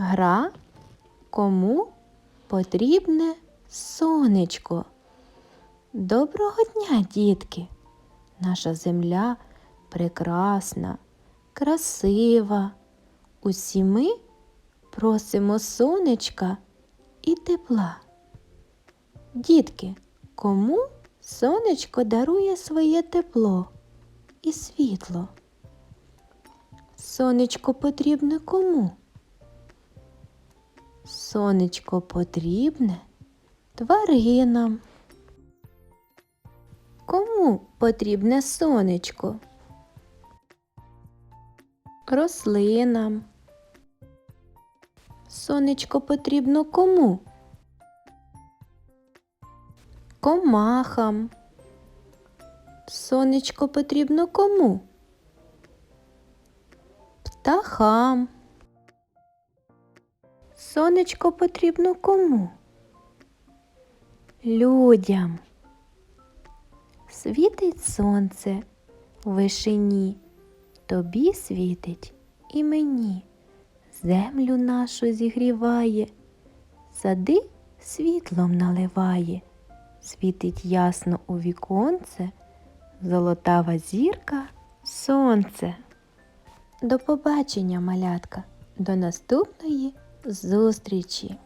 Гра кому потрібне сонечко. Доброго дня, дітки! Наша земля прекрасна, красива. Усі ми просимо сонечка і тепла. Дітки, кому сонечко дарує своє тепло і світло? Сонечко потрібне кому? Сонечко потрібне тваринам. Кому потрібне сонечко? Рослинам. Сонечко потрібно кому? Комахам. Сонечко потрібно кому? Птахам. Сонечко потрібно кому? Людям. Світить сонце в вишині, тобі світить і мені. Землю нашу зігріває, сади світлом наливає, світить ясно у віконце, золотава зірка сонце. До побачення, малятка, до наступної зустрічі!